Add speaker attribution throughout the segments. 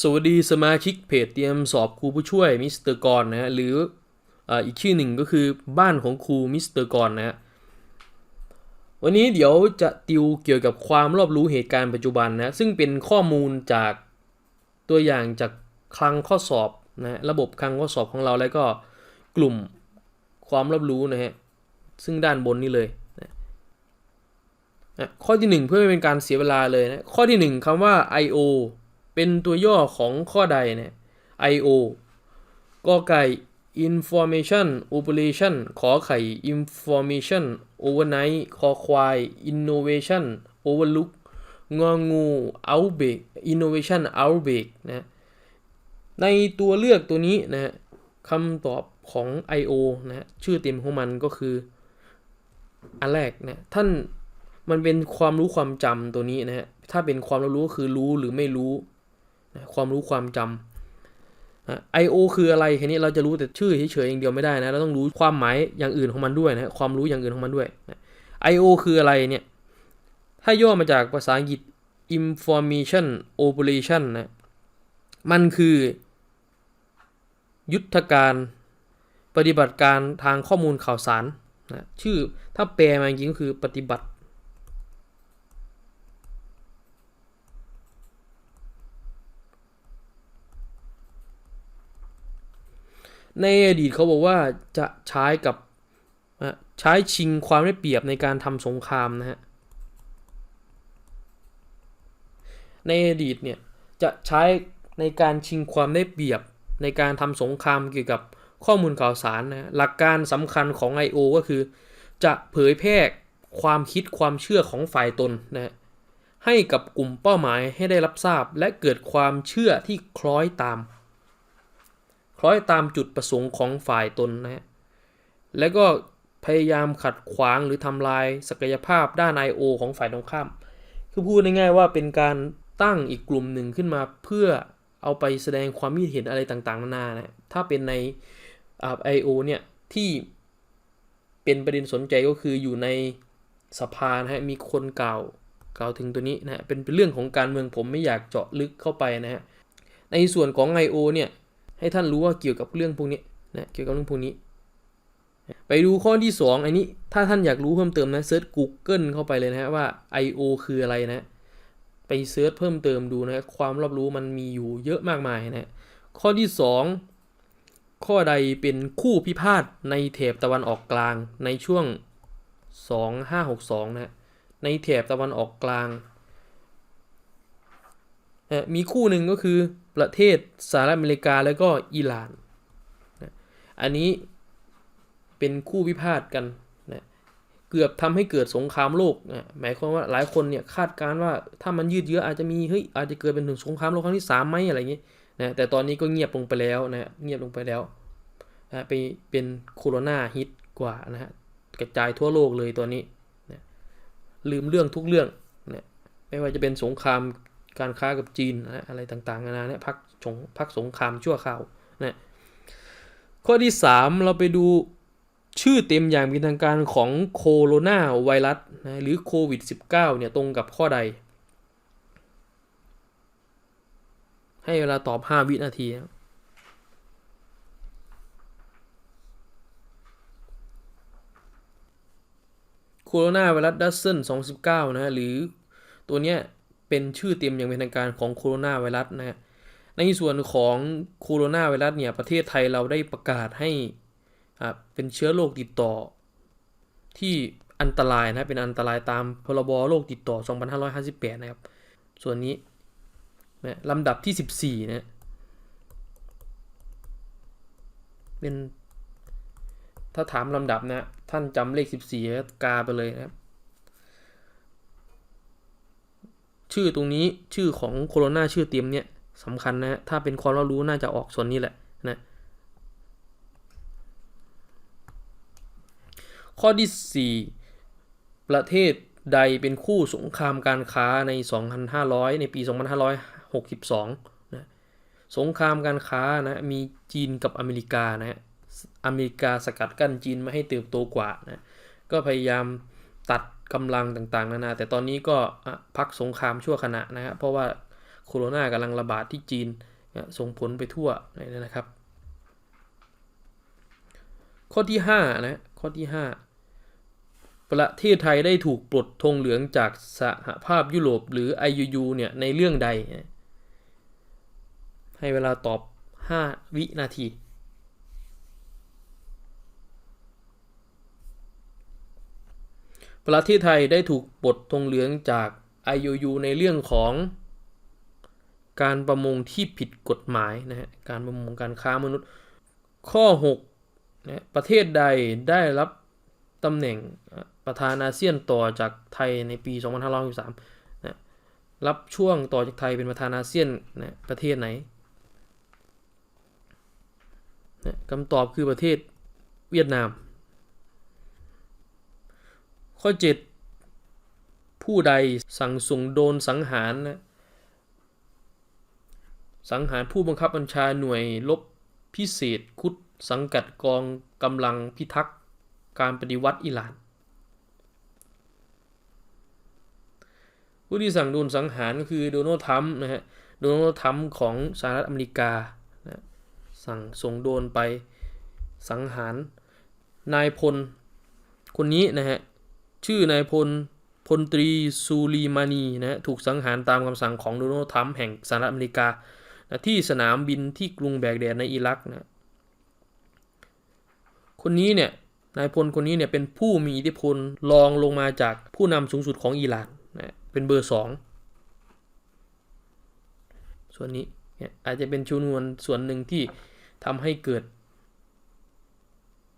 Speaker 1: สวัสดีสมาชิกเพจเตรียมสอบครูผู้ช่วยมิสเตอร์กรนะฮะหรืออีกชื่อหนึ่งก็คือบ้านของครูมิสเตอร์กรนะฮะวันนี้เดี๋ยวจะติวเกี่ยวกับความรอบรู้เหตุการณ์ปัจจุบันนะซึ่งเป็นข้อมูลจากตัวอย่างจากคลังข้อสอบนะระบบคลังข้อสอบของเราแล้วก็กลุ่มความรอบรู้นะฮะซึ่งด้านบนนี้เลยนะนะข้อที่หนึ่งเพื่อไม่เป็นการเสียเวลาเลยนะข้อที่หนึ่งคำว่า I/O เป็นตัวย่อของข้อใดเนี่ย I/O กอไก่ information operation ขอไข่ information overnight คอควาย innovation overlook งองู outbreak innovation outbreak นะในตัวเลือกตัวนี้นะคำตอบของ I/O นะชื่อเต็มของมันก็คือ อันแรกนะท่านมันเป็นความรู้ความจำตัวนี้นะฮะถ้าเป็นความรู้ก็คือรู้หรือไม่รู้ ความรู้ความจำ I/O คืออะไรแค่นี้เราจะรู้แต่ชื่อเฉยๆอย่างเดียวไม่ได้นะ เราต้องรู้ความหมายอย่างอื่นของมันด้วยนะ ความรู้อย่างอื่นของมันด้วยนะ I/O คืออะไรเนี่ย ถ้าย่อมาจากภาษาอังกฤษ information operation นะ มันคือ ยุทธการปฏิบัติการทางข้อมูลข่าวสารนะ ชื่อถ้าแปลมาจริงก็คือปฏิบัติ ในอดีตเขาบอกว่าจะใช้กับใช้ชิงความได้เปรียบในการทำสงครามนะฮะ ในอดีตเนี่ยจะใช้ในการชิงความได้เปรียบในการทำสงครามเกี่ยวกับข้อมูลข่าวสารนะหลักการสำคัญของ I.O. ก็คือ จะเผยแพร่ความคิดความเชื่อของฝ่ายตนนะฮะให้กับกลุ่มเป้าหมายให้ได้รับทราบ และเกิดความเชื่อที่คล้อยตาม ล้อยตามจุดประสงค์ของฝ่ายตนนะฮะแล้วก็พยายามขัดขวางหรือทำลายศักยภาพด้าน I.O. ของฝ่ายตรงข้าม คือพูดง่ายๆว่าเป็นการตั้งอีกกลุ่มหนึ่งขึ้นมาเพื่อเอาไปแสดงความคิดเห็นอะไรต่างๆ นานานะถ้าเป็นในไอโอเนี่ย ที่เป็นประเด็นสนใจก็คืออยู่ในสภานะฮะ มีคนกล่าวกล่าวถึงตัวนี้นะฮะ เป็นเป็นเรื่องของการเมืองผมไม่อยากเจาะลึกเข้าไปนะฮะ ในส่วนของ I.O. เนี่ย ให้ท่านรู้ว่าเกี่ยวกับเรื่องพวกนี้นะเกี่ยวกับเรื่องพวกนี้ ไปดูข้อที่ 2 อันนี้ถ้าท่านอยากรู้เพิ่มเติมนะเซิร์ช Google เข้าไปเลยนะฮะว่า I.O. คืออะไรนะ ไปเซิร์ชเพิ่มเติมดูนะความรอบรู้มันมีอยู่เยอะมากมายนะข้อที่ 2 ข้อใดเป็นคู่พิพาทในแถบตะวันออกกลางในช่วง 2562นะในแถบตะวันออกกลาง นะมีคู่หนึ่งก็คือประเทศสหรัฐอเมริกาแล้วก็อิหร่านนะอันนี้เป็นคู่พิพาทกันนะเกือบทำให้เกิดสงครามโลกนะหมายความว่าหลายคนเนี่ยคาดการณ์ว่าถ้ามันยืดเยื้ออาจจะมีเฮ้ยอาจจะเกิดเป็นถึงสงครามโลกครั้งที่สามไหมอะไรอย่างงี้นะแต่ตอนนี้ก็เงียบลงไปแล้วนะเงียบลงไปแล้วนะไปเป็นโคโรนาฮิตกว่านะฮะกระจายทั่วโลกเลยตอนนี้นะลืมเรื่องทุกเรื่องนะไม่ว่าจะเป็นสงคราม การค้ากับจีนอะไรต่างๆนานาเนี่ยพักสงพักสงครามชั่วคราวนะข้อที่ 3 เราไปดูชื่อเต็มอย่างเป็นทางการของโคโรนาไวรัสนะหรือโควิด -19 เนี่ยตรงกับข้อใด ให้เวลาตอบ 5 วินาทีนะโคโรนาไวรัสดัซเซน2019 นะ หรือตัวเนี้ย เป็นชื่อเต็มอย่างเป็นทางการของโคโรนาไวรัสนะฮะในส่วนของโคโรนาไวรัสเนี่ยประเทศไทยเราได้ประกาศให้เป็นเชื้อโรคติดต่อ ที่อันตรายนะเป็นอันตรายตามพรบโรคติดต่อ 2558 นะครับ ส่วนนี้นะลำดับที่ 14 นะ เป็นถ้าถามลำดับนะ ท่านจำเลข 14 ก็กาไปเลยนะครับ ชื่อตรงนี้ชื่อของโคโรนาชื่อเตรียมเนี่ยสำคัญนะถ้าเป็นความรารู้น่าจะออกส่วนนี้แหละนะข้อที่ 4 ประเทศใดเป็นคู่สงครามการค้าใน 2,500 ในปี 2562นะสงครามการค้านะมีจีนกับอเมริกานะฮะอเมริกาสกัดกั้นจีนไม่ให้เติบโตกว่านะก็พยายามตัด กำลังต่างๆ นานา แต่ตอนนี้ก็พักสงครามชั่วขณะนะฮะเพราะว่าโคโรนากำลังระบาดที่จีนส่งผลไปทั่วเลยนะครับ ข้อที่5นะข้อที่ 5 ประเทศไทยได้ถูกปลดธงเหลืองจากสหภาพยุโรปหรือ IUU เนี่ยในเรื่องใด ให้เวลาตอบ 5 วินาที ประเทศไทยได้ถูกปลดธงเหลืองจาก IUU ในเรื่องของ การประมงที่ผิดกฎหมายนะฮะการประมงการค้ามนุษย์ข้อ6นะประเทศใดได้รับตำแหน่งประธานอาเซียนต่อจากไทยในปี 2563นะรับช่วงต่อจากไทยเป็นประธานอาเซียนนะประเทศไหนนะคำตอบคือประเทศเวียดนาม ข้อ 7 ผู้ใดสั่งส่งโดนสังหารนะสังหารผู้บังคับบัญชาหน่วยลบพิเศษคุดสังกัดกองกำลังพิทักษ์การปฏิวัติอิหร่าน ผู้ที่สั่งโดนสังหารก็คือโดนัลด์ทรัมป์นะฮะโดนัลด์ทรัมป์ของสหรัฐอเมริกานะสั่งส่งโดนไปสังหารนายพลคนนี้นะฮะ ชื่อนายพลพลตรีซูลีมานีนะถูกสังหารตามคำสั่งของโดนัลด์ทรัมป์แห่งสหรัฐอเมริกานะที่สนามบินที่กรุงแบกแดดในอิรักนะคนนี้เนี่ยนายพลคนนี้เนี่ยเป็นผู้มีอิทธิพลรองลงมาจากผู้นำสูงสุดของอิหร่านนะเป็นเบอร์สองส่วนนี้เนี่ยอาจจะเป็นชนวนส่วนหนึ่งที่ทำให้เกิด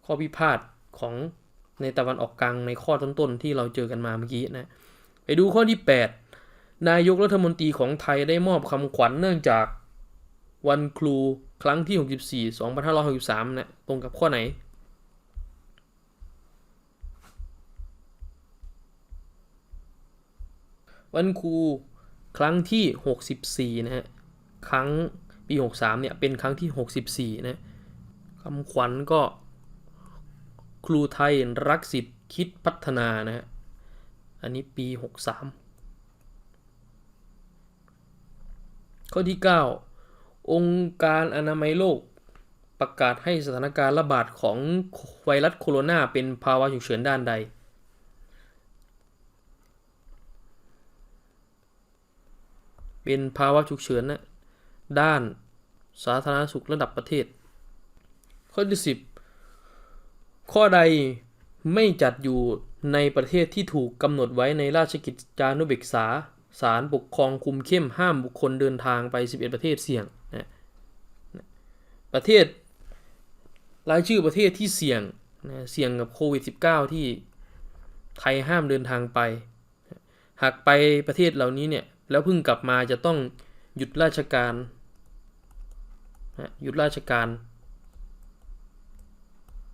Speaker 1: ข้อพิพาทของ ในตะวันออกกลางในข้อต้นๆที่เราเจอกันมาเมื่อกี้นะ ไปดูข้อที่ 8 นายกรัฐมนตรีของไทยได้มอบคำขวัญเนื่องจากวันครูครั้งที่ 64 2563 นะ ตรงกับข้อไหน วันครูครั้งที่ 64 นะฮะ ครั้งปี 63 เนี่ย เป็นครั้งที่ 64 นะคำขวัญก็ ครูไทยรักสิทธิ์คิดพัฒนานะฮะ อันนี้ปี 63 ข้อที่ 9 องค์การอนามัยโลกประกาศให้สถานการณ์ระบาดของไวรัสโคโรนาเป็นภาวะฉุกเฉินด้านใด เป็นภาวะฉุกเฉินนะด้านสาธารณสุขระดับประเทศ ข้อที่ 10 ข้อใดไม่จัดอยู่ในประเทศที่ถูกกำหนดไว้ในราชกิจจานุเบกษาศาลปกครองคุมเข้มห้ามบุคคลเดินทางไป 11 ประเทศเสี่ยงนะประเทศรายชื่อประเทศที่เสี่ยงนะเสี่ยงกับโควิด -19 ที่ไทยห้ามเดินทางไป หากไปประเทศเหล่านี้เนี่ย แล้วเพิ่งกลับมาจะต้องหยุดราชการนะหยุดราชการ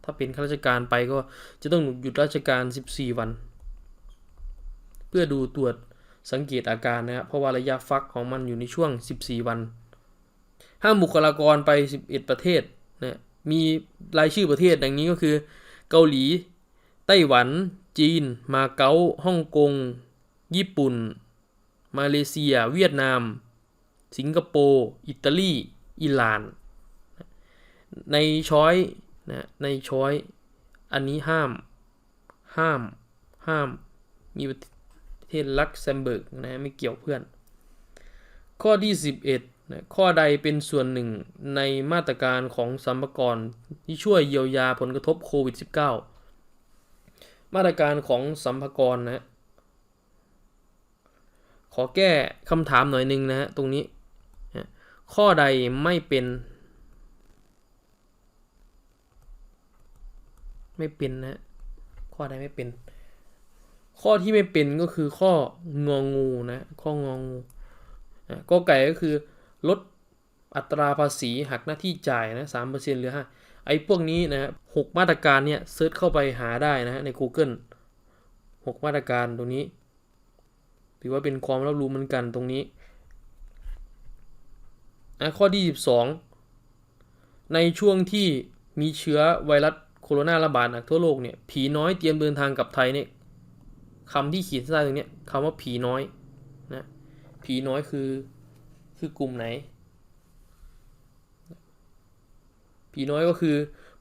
Speaker 1: ถ้าเป็นข้าราชการไปก็จะต้องหยุดราชการ 14 วัน เพื่อดูตรวจสังเกตอาการนะครับเพราะว่าระยะฟักของมันอยู่ในช่วง 14 วัน ห้ามบุคลากรไป 11 ประเทศนะมีรายชื่อประเทศดังนี้ก็คือ เกาหลี ไต้หวัน จีน มาเก๊าฮ่องกง ญี่ปุ่น มาเลเซีย เวียดนาม สิงคโปร์ อิตาลี อิหร่าน ในช้อย นะในช้อยอันนี้ห้าม ห้าม ห้าม มีประเทศลักเซมเบิร์กนะไม่เกี่ยวเพื่อน ข้อที่ 11นะข้อใดเป็นส่วนหนึ่งในมาตรการของสัมภากรที่ช่วยเยียวยาผลกระทบโควิด -19 มาตรการของสัมภากรนะขอแก้คำถามหน่อยหนึ่งนะฮะตรงนี้ ข้อใดไม่เป็น ไม่เป็นนะ ข้อใดไม่เป็น ข้อที่ไม่เป็นก็คือข้ององูนะ ข้ององูอะก็ไก่ก็คือลดอัตราภาษีหักหน้าที่จ่ายนะสามเปอร์เซ็นต์หรือห้าไอ้พวกนี้นะหกมาตรการเนี่ยเซิร์ชเข้าไปหาได้นะฮะใน Google หกมาตรการตรงนี้ ถือว่าเป็นความรับรู้เหมือนกันตรงนี้อะข้อที่12ในช่วงที่มีเชื้อไวรัส โครนาระบาดหนักทั่วโลกเนี่ยผีน้อยเตรียมเดินทางกลับไทยเนี่ยคำที่ขีดเส้นใต้ตรงนี้คำว่าผีน้อยนะผีน้อยคือคือกลุ่มไหน ผีน้อยก็คือ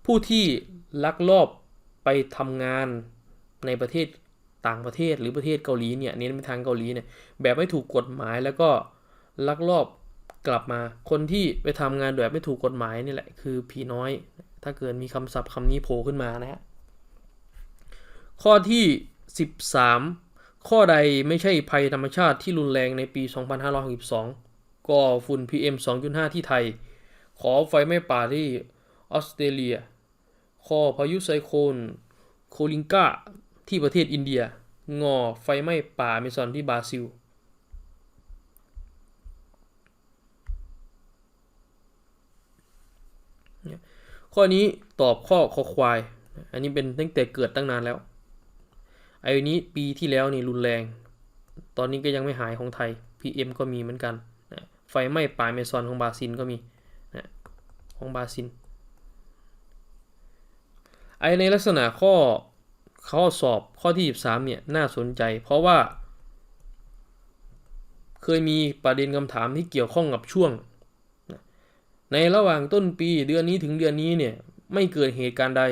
Speaker 1: ผู้ที่ลักลอบไปทำงานในประเทศต่างประเทศหรือประเทศเกาหลีเนี่ยเน้นไปทางเกาหลีเนี่ยแบบไม่ถูกกฎหมายแล้วก็ลักลอบกลับมาคนที่ไปทำงานแบบไม่ถูกกฎหมายนี่แหละคือผีน้อย ถ้าเกิดมีคำศัพท์คำนี้โผล่ขึ้นมานะฮะ ข้อที่ 13 ข้อใดไม่ใช่ภัยธรรมชาติที่รุนแรงในปี 2562ก็ฝุ่น PM 2.5 ที่ไทย ขอไฟไหม้ป่าที่ออสเตรเลีย ข้อพายุไซโคลนโคลิงกาที่ประเทศอินเดีย งอไฟไหม้ป่าเมซอนที่บราซิล ข้อนี้ตอบข้อคอควาย อันนี้เป็นตั้งแต่เกิดตั้งนานแล้ว ไอ้นี้ปีที่แล้วนี่รุนแรง ตอนนี้ก็ยังไม่หายของไทย PM ก็มีเหมือนกันนะไฟไหม้ป่าเมซอนของบราซิลก็มีนะของบราซิล ไอในลักษณะข้อข้อสอบข้อที่ 13 เนี่ยน่าสนใจ เพราะว่า เคยมีประเด็นคำถามที่เกี่ยวข้องกับช่วง ในระหว่างต้นปีเดือนนี้ถึงเดือนนี้เนี่ยไม่เกิดเหตุการณ์ใด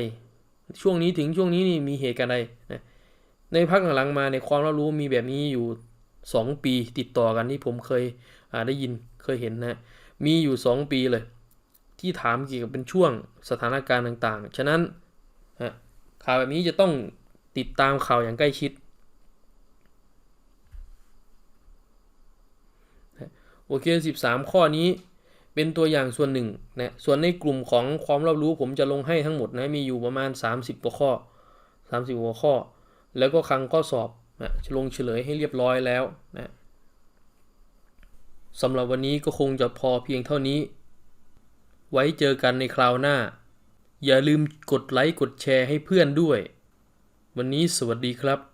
Speaker 1: ช่วงนี้ถึงช่วงนี้นี่มีเหตุการณ์ใดนะในพักหลังๆมาในความรับรู้มีแบบนี้อยู่ 2 ปีติดต่อกันที่ผมเคยได้ยินเคยเห็นนะมีอยู่ 2 ปีเลย ที่ถามเกี่ยวกับเป็นช่วงสถานการณ์ต่างๆ ฉะนั้นฮะข่าวแบบนี้จะต้องติดตามข่าวอย่างใกล้ชิดโอเค 13 ข้อนี้ เป็นตัวอย่างส่วนหนึ่งนะส่วนในกลุ่มของความรอบรู้ผมจะลงให้ทั้งหมดนะมีอยู่ประมาณ 30กว่าข้อ 30กว่าข้อ แล้วก็คลังข้อสอบนะจะลงเฉลยให้เรียบร้อยแล้วนะสำหรับวันนี้ก็คงจะพอเพียงเท่านี้ ไว้เจอกันในคราวหน้า อย่าลืมกดไลค์กดแชร์ให้เพื่อนด้วย วันนี้สวัสดีครับ